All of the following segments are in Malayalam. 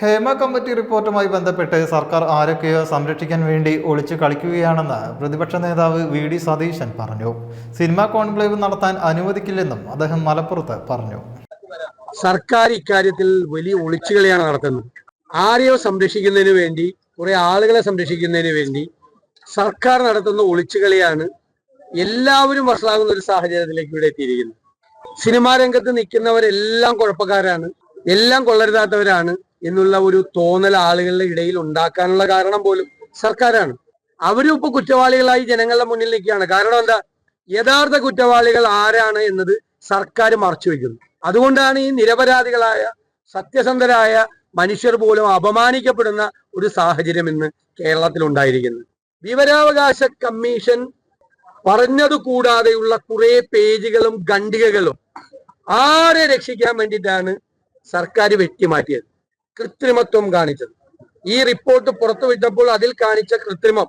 ഹേമ കമ്മിറ്റി റിപ്പോർട്ടുമായി ബന്ധപ്പെട്ട് സർക്കാർ ആരൊക്കെയോ സംരക്ഷിക്കാൻ വേണ്ടി ഒളിച്ചു കളിക്കുകയാണെന്ന് പ്രതിപക്ഷ നേതാവ് വി ഡി സതീശൻ പറഞ്ഞു. സിനിമാ കോൺക്ലേവ് നടത്താൻ അനുവദിക്കില്ലെന്നും അദ്ദേഹം മലപ്പുറത്ത് പറഞ്ഞു. സർക്കാർ ഇക്കാര്യത്തിൽ വലിയ ഒളിച്ചുകളിയാണ് നടത്തുന്നത്. ആരെയോ സംരക്ഷിക്കുന്നതിന് വേണ്ടി കുറെ ആളുകളെ സംരക്ഷിക്കുന്നതിന് വേണ്ടി സർക്കാർ നടത്തുന്ന ഒളിച്ചുകളിയാണ് എല്ലാവരും വഷളാകുന്ന ഒരു സാഹചര്യത്തിലേക്ക് ഇവിടെ എത്തിയിരിക്കുന്നത്. സിനിമാ രംഗത്ത് നിൽക്കുന്നവരെല്ലാം കുഴപ്പക്കാരാണ് എല്ലാം കൊള്ളരുതാത്തവരാണ് എന്നുള്ള ഒരു തോന്നൽ ആളുകളുടെ ഇടയിൽ ഉണ്ടാക്കാനുള്ള കാരണം പോലും സർക്കാരാണ്. അവരും ഇപ്പൊ കുറ്റവാളികളായി ജനങ്ങളുടെ മുന്നിൽ നിൽക്കുകയാണ്. കാരണം എന്താ? യഥാർത്ഥ കുറ്റവാളികൾ ആരാണ് എന്നത് സർക്കാർ മറച്ചു വെക്കുന്നു അതുകൊണ്ടാണ് ഈ നിരപരാധികളായ സത്യസന്ധരായ മനുഷ്യർ പോലും അപമാനിക്കപ്പെടുന്ന ഒരു സാഹചര്യം ഇന്ന് കേരളത്തിൽ ഉണ്ടായിരിക്കുന്നത്. വിവരാവകാശ കമ്മീഷൻ പറഞ്ഞത് കൂടാതെയുള്ള കുറെ പേജുകളും ഖണ്ഡികകളും ആരെ രക്ഷിക്കാൻ വേണ്ടിയിട്ടാണ് സർക്കാർ വെട്ടിമാറ്റിയത്. കൃത്രിമത്വം കാണിച്ചത്. ഈ റിപ്പോർട്ട് പുറത്തുവിട്ടപ്പോൾ അതിൽ കാണിച്ച കൃത്രിമം.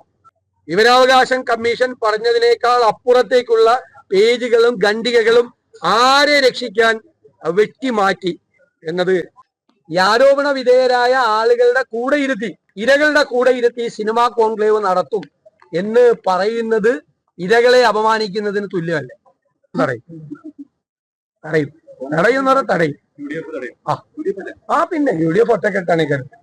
വിവരാവകാശം കമ്മീഷൻ പറഞ്ഞതിനേക്കാൾ അപ്പുറത്തേക്കുള്ള പേജുകളും ഖണ്ഡികകളും ആരെ രക്ഷിക്കാൻ വെട്ടിമാറ്റി എന്നത്. ഈ ആരോപണ വിധേയരായ ആളുകളുടെ കൂടെ ഇരുത്തി ഇരകളുടെ കൂടെ ഇരുത്തി സിനിമാ കോൺക്ലേവ് നടത്തും എന്ന് പറയുന്നത് ഇരകളെ അപമാനിക്കുന്നതിന് തുല്യമല്ലേ. തടയും. തടയും. എന്ന് തടയും. ആ. ആ പിന്നെ യു ഡി എഫ് ഒറ്റക്കെട്ടാണ് ഈ കരുത്ത്.